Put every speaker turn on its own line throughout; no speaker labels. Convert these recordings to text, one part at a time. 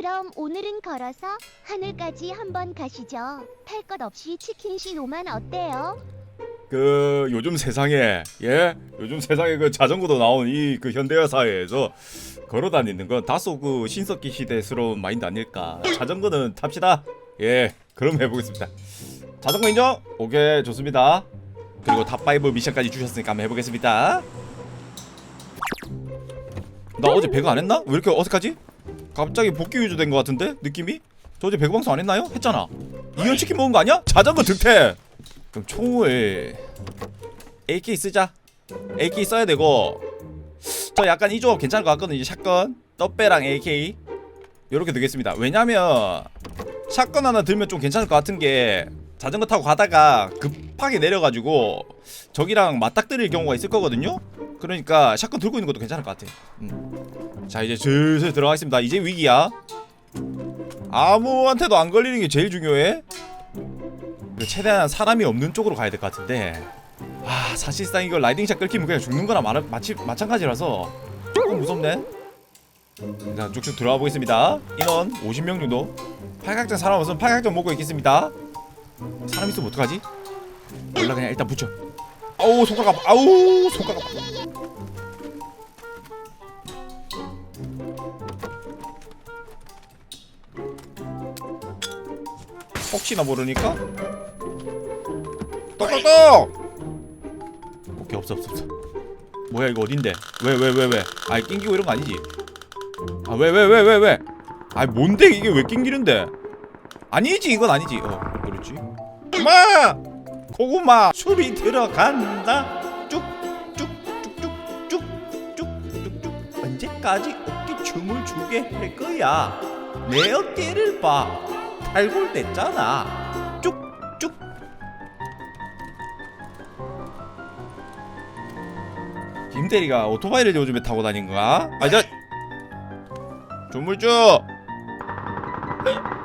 그럼 오늘은 걸어서 하늘까지 한번 가시죠. 탈것 없이 치킨 시 로만 어때요?
그 요즘 세상에 예? 요즘 세상에 그 자전거도 나온 이 그 현대화 사회에서 걸어 다니는 건 다소 그 신석기 시대스러운 마인드 아닐까. 자전거는 탑시다. 예 그럼 해보겠습니다. 자전거 인정? 오케이 좋습니다. 그리고 탑5 미션까지 주셨으니까 한번 해보겠습니다. 나 어제 배그 안 했나? 왜 이렇게 어색하지 갑자기 복귀 유저된 것 같은데 느낌이 저 어제 배그 방송 안 했나요 했잖아 이현 치킨 먹은 거 아니야 자전거 득템 그럼 총을 AK 쓰자. AK 써야 되고 저 약간 이 조합 괜찮을 것 같거든요. 샷건, 떡배랑 AK 이렇게 되겠습니다. 왜냐면 샷건 하나 들면 좀 괜찮을 것 같은 게 자전거 타고 가다가 급하게 내려가지고 적이랑 맞닥뜨릴 경우가 있을 거거든요. 그러니까 샷건 들고 있는 것도 괜찮을 것 같아. 음. 자 이제 슬슬 들어가겠습니다. 이제 위기야. 아무한테도 안 걸리는 게 제일 중요해. 그 최대한 사람이 없는 쪽으로 가야 될 것 같은데 아 사실상 이거 라이딩샷 끌키면 그냥 죽는 거나 마, 마치, 마찬가지라서 조금 무섭네 일단 쭉쭉 들어가 보겠습니다 인원 50명 정도 팔각정 사람 없으면 팔각정 먹고 있겠습니다 사람 있으면 어떡하지? 몰라 그냥 일단 붙여 아우 손가락 아파 아우 손가락 아파 혹시나 모르니까? 똑똑똑! 오케이 없어 없어 없어. 뭐야 이거 어딘데? 왜 왜 왜왜? 아이 낑기고 이런 거 아니지? 아왜왜 왜 왜 왜? 아이 뭔데 이게 왜 낑기는데? 아니지 이건 아니지. 어 그렇지? 마! 고구마! 수비 들어간다. 쭉쭉쭉쭉쭉쭉쭉 언제까지 어깨 춤을 추게 할 거야? 내 어깨를 봐 탈골됐잖아 쭉쭉 김대리가 오토바이를 요즘에 타고 다닌 거야? 아저 조물주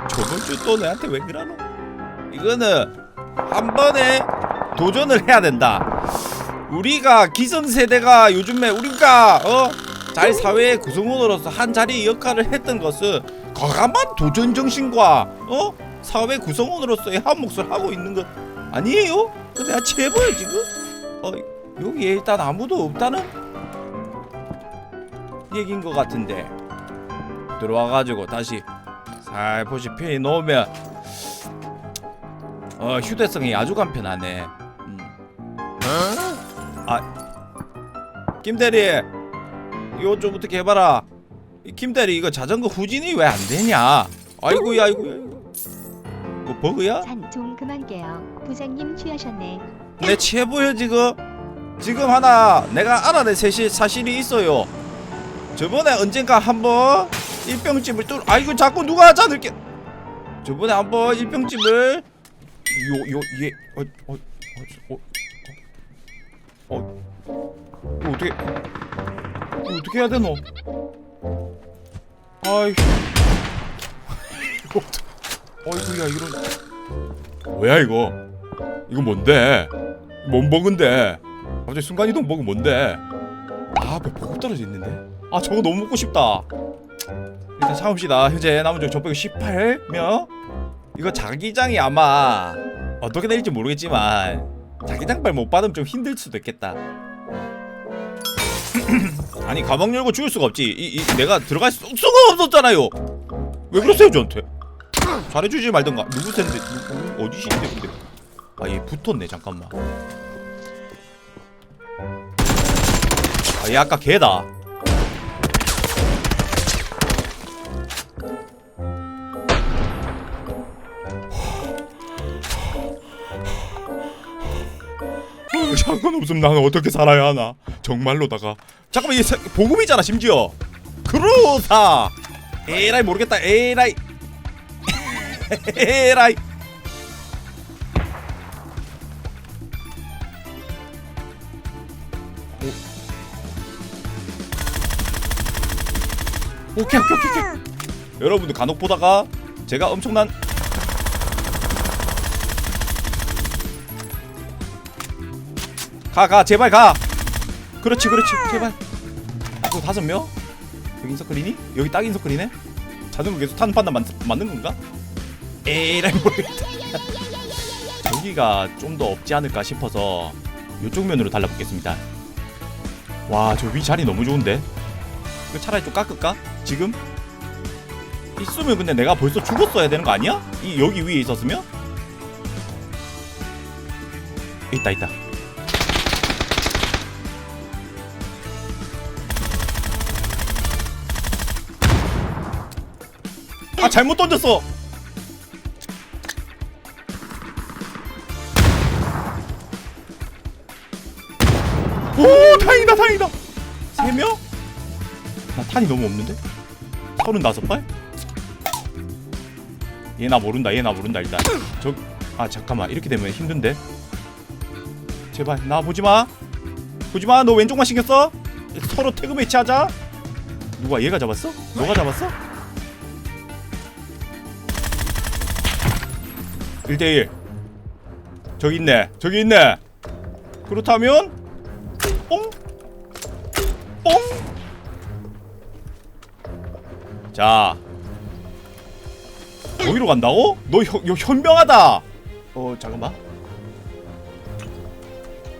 조물주 또 내한테 왜 그러노? 이거는 한 번에 도전을 해야 된다. 우리가 기성세대가 요즘에 우리가 어? 잘 사회의 구성원으로서 한 자리 역할을 했던 것은 과감한 도전 정신과 어? 사회 구성원으로서의 한 몫을 하고 있는 것 아니에요? 내가 제보요 지금? 어 여기에 일단 아무도 없다는 얘기인 것 같은데 들어와가지고 다시 살포시 편히 놓으면 어 휴대성이 아주 간편하네. 음. 아 김대리 이거 좀 어떻게 해봐라. 이 김대리 이거 자전거 후진이 왜 안 되냐? 아이고야 아이고야. 아이고. 뭐 버그야?
잔좀 그만 깨요. 부장님 취하셨네.
내 취해 보여 지금 지금 하나 내가 알아낸 사실, 사실이 있어요 저번에 언젠가 한번 일병집을 뚫 아이고 자꾸 누가 자들게 저번에 한번 일병집을 요요얘 어, 어, 어, 어, 어, 어, 이거 어떻게 어떻게 해야 되노? 아이 어이구야 이런. 뭐야 이거? 이거 뭔데? 뭔 버그인데? 갑자기 순간이동 버그 뭔데? 아 앞에 보급 떨어져 있는데? 아 저거 너무 먹고 싶다. 일단 참읍시다. 현재 남은 중 적벽이 18명? 이거 자기장이 아마 어떻게 될지 모르겠지만 자기장발 못 받으면 좀 힘들 수도 있겠다 아니 가방 열고 죽을 수가 없지. 이, 이 내가 들어갈 수, 수가 없었잖아요. 왜 그러세요 저한테? 잘해주지 말던가. 누구세인데 누구 어디신데 근데. 아얘 붙었네 잠깐만. 아얘 아까 걔다. 어, 장관 없으면 나는 어떻게 살아야 하나? 정말로다가 잠깐만 얘 사- 보급이잖아 심지어. 그러다. 에라이 모르겠다 에라이. 에라이. 오케이 오케이 오케이 오케이. 여러분들 간혹 보다가 제가 엄청난 가가 제발 가. 그렇지 그렇지 제발 또 다섯 명 여기 인서클이니? 여기 딱 인서클이네 자전거 계속 타는 판단 맞, 맞는 건가? 에라이 모르겠다 여기가 좀 더 없지 않을까 싶어서 이쪽 면으로 달라붙겠습니다 와 저 위 자리 너무 좋은데 이거 차라리 좀 깎을까? 지금? 있으면 근데 내가 벌써 죽었어야 되는 거 아니야? 이 여기 위에 있었으면? 있다 있다 아 잘못 던졌어 오 다행이다 다행이다 세 명? 나 탄이 너무 없는데? 서른다섯 발? 얘 나 모른다 얘 나 모른다 일단 저 아 잠깐만 이렇게 되면 힘든데 제발 나 보지 마 보지 마 너 왼쪽만 신경 써 서로 태그 매치 하자 누가 얘가 잡았어? 너가 잡았어? 1대1 저기 있네. 저기 있네. 그렇다면 뽕? 뽕? 자. 여기로 간다고? 너 현, 너 현명하다. 어 잠깐만.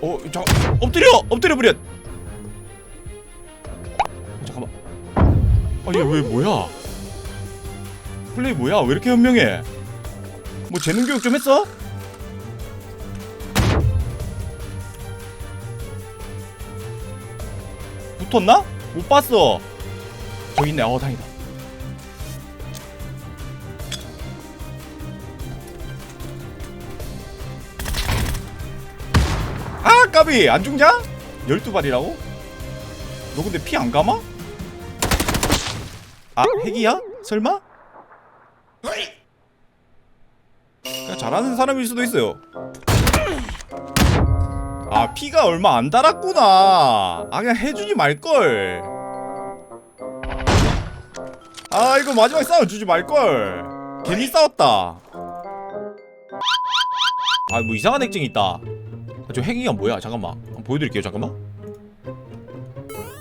어 잠깐 엎드려! 엎드려 버려 어, 잠깐만. 아얘 왜 뭐야? 플레이 뭐야? 왜 이렇게 현명해 뭐 재능 교육 좀 했어? 붙었나? 못 봤어. 저기 있네. 어, 다행이다. 아, 까비. 안 죽냐? 12발이라고? 너 근데 피 안 감아? 아, 핵이야? 설마? 그냥 잘 하는 사람일 수도 있어요. 아 피가 얼마 안 달았구나. 아 그냥 해주지 말걸. 아 이거 마지막에 싸워 주지 말걸. 괜히 싸웠다. 아 뭐 이상한 핵쟁이 있다. 아, 저 핵이가 뭐야? 잠깐만 보여드릴게요. 잠깐만.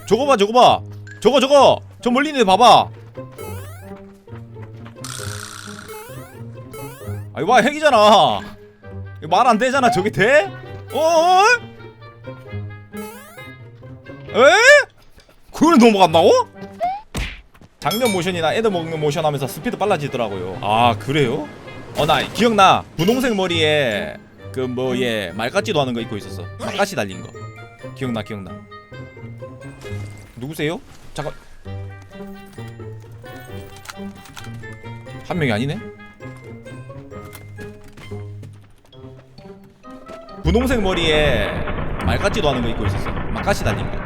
저거 봐 저거 봐. 저거 저거. 저 멀리 있는 애 봐봐. 아 이거 봐 핵이잖아 말 안 되잖아 저게 돼? 어? 에? 그걸 넘어간다고? 장면 모션이나 애들 먹는 모션 하면서 스피드 빨라지더라고요 아 그래요? 어 나 기억나 분홍색 머리에 그뭐얘 말같지도 않은 거 입고 있었어 막가시 달린 거 기억나 기억나 누구세요? 잠깐 한 명이 아니네? 분홍색 머리에 말 같지도 않은 거 입고 있었어. 막가시 달린 거.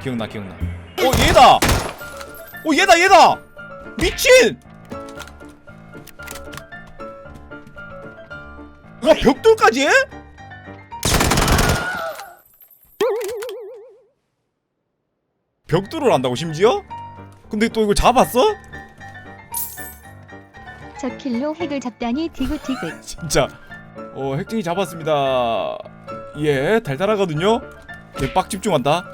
기억나, 기억나. 어, 얘다! 어, 얘다, 얘다! 미친! 와, 벽돌까지 해? 벽돌을 한다고, 심지어? 근데 또 이걸 잡았어?
저 킬로 핵을 잡다니 디귿디귿.
진짜 어 핵쟁이 잡았습니다. 예 달달하거든요. 개빡 집중한다.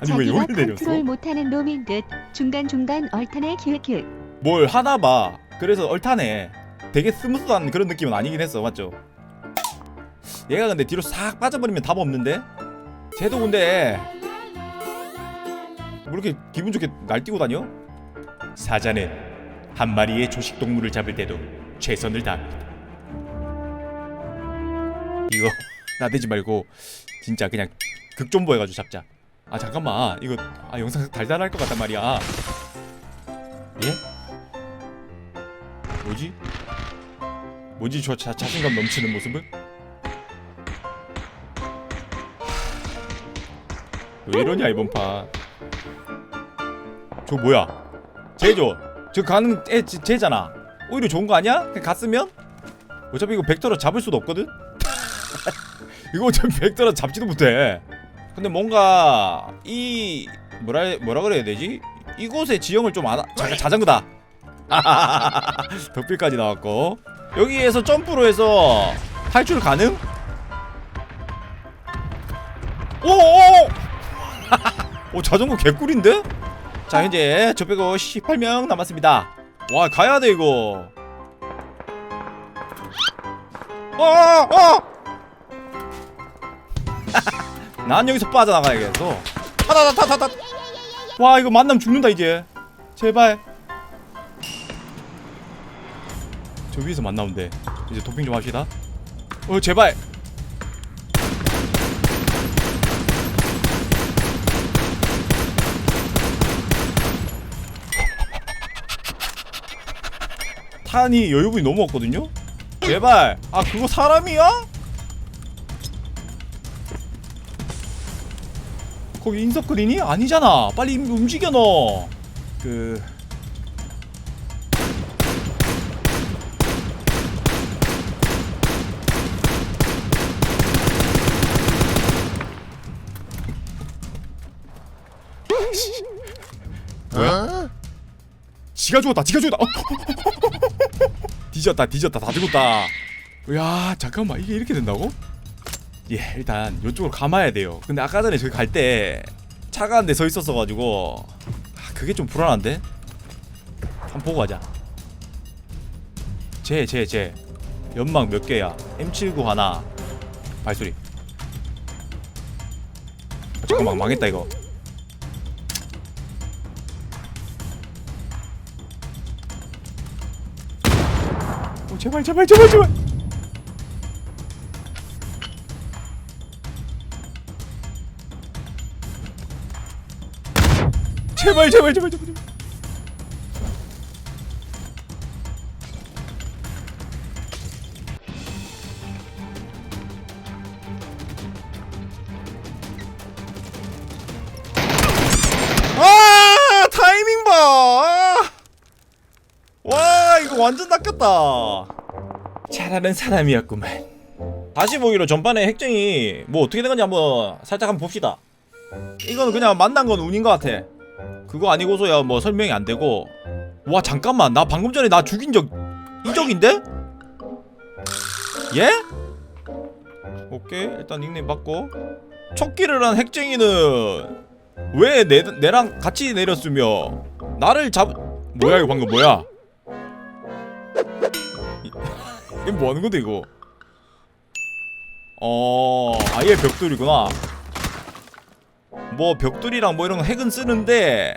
아니 왜 여기 내렸어?
컨트롤 못하는 놈인 듯 중간중간 얼탄에 기획기획.
뭘 하나 봐. 그래서 얼타네 되게 스무스한 그런 느낌은 아니긴 했어 맞죠? 얘가 근데 뒤로 싹 빠져버리면 답 없는데? 쟤도 근데 뭐 이렇게 기분 좋게 날뛰고 다녀? 사자는 한 마리의 조식 동물을 잡을 때도 최선을 다합니다 이거 나대지 말고 진짜 그냥 극존버 해가지고 잡자 아 잠깐만 이거 아 영상 달달할 것 같단 말이야 예? 뭐지? 뭐지 저 자, 자신감 넘치는 모습은? 왜 이러냐 이번 판. 저 뭐야? 쟤죠? 저 가는 애 쟤- 쟤잖아. 오히려 좋은 거 아니야? 그냥 갔으면? 어차피 이거 벡터로 잡을 수도 없거든. 이거 어차피 벡터로 잡지도 못해. 근데 뭔가 이 뭐라 뭐라 그래야 되지? 이곳의 지형을 좀 알아. 잠깐 자전거다. 덕bil까지 나왔고 여기에서 점프로 해서 탈출 가능? 오오! 오 자전거 개꿀인데? 자 현재 저 빼고 18명 남았습니다 와 가야돼 이거 어 어 난 여기서 빠져나가야겠어 타다다타다다 와 이거 만나면 죽는다 이제. 제발. 저 위에서 만나면 돼. 이제 도핑 좀 합시다. 어 제발. 탄이 여유분이 너무 없거든요? 제발. 아 그거 사람이야? 거기 인서클이니? 아니잖아 빨리 임- 움직여 너 그 뭐야? 지가 죽었다 지가 죽었다 어. 뒤졌다 뒤졌다 다 죽었다 야 잠깐만 이게 이렇게 된다고? 예 일단 이쪽으로 감아야 돼요. 근데 아까 전에 저기 갈 때 차가 한 대 서 있었어 가지고 아, 그게 좀 불안한데? 한번 보고 가자. 쟤쟤쟤 연막 몇 개야? M79 하나. 발소리. 잠깐만 망했다 이거. 어, 제발 제발 제발 제발 제발 제발 제발 제발 제발 아 타이밍 봐. 아. 와 이거 완전 낚였다. 잘하는 사람이었구만. 다시 보기로 전반에 핵쟁이 뭐 어떻게 된 건지 한번 살짝 한번 봅시다. 이거는 그냥 만난 건 운인 것 같아. 그거 아니고서야 뭐 설명이 안 되고. 와 잠깐만 나 방금 전에 나 죽인 적 이적인데? 예? 오케이 일단 닉네임 받고 촉기를 한 핵쟁이는 왜 내, 내랑 같이 내렸으며 나를 잡 뭐야 이거 방금 뭐야 이- 이게 뭐 하는 건데 이거 어 아예 벽돌이구나 뭐 벽돌이랑 뭐 이런 거 핵은 쓰는데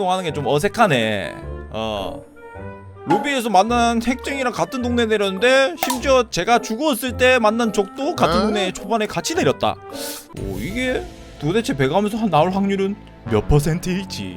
행동하는 게 좀 어색하네. 어. 로비에서 만난 핵쟁이랑 같은 동네 내렸는데 심지어 제가 죽었을 때 만난 적도 같은 동네에 초반에 같이 내렸다. 오 이게 도대체 배가면서 한 나올 확률은 몇 퍼센트일지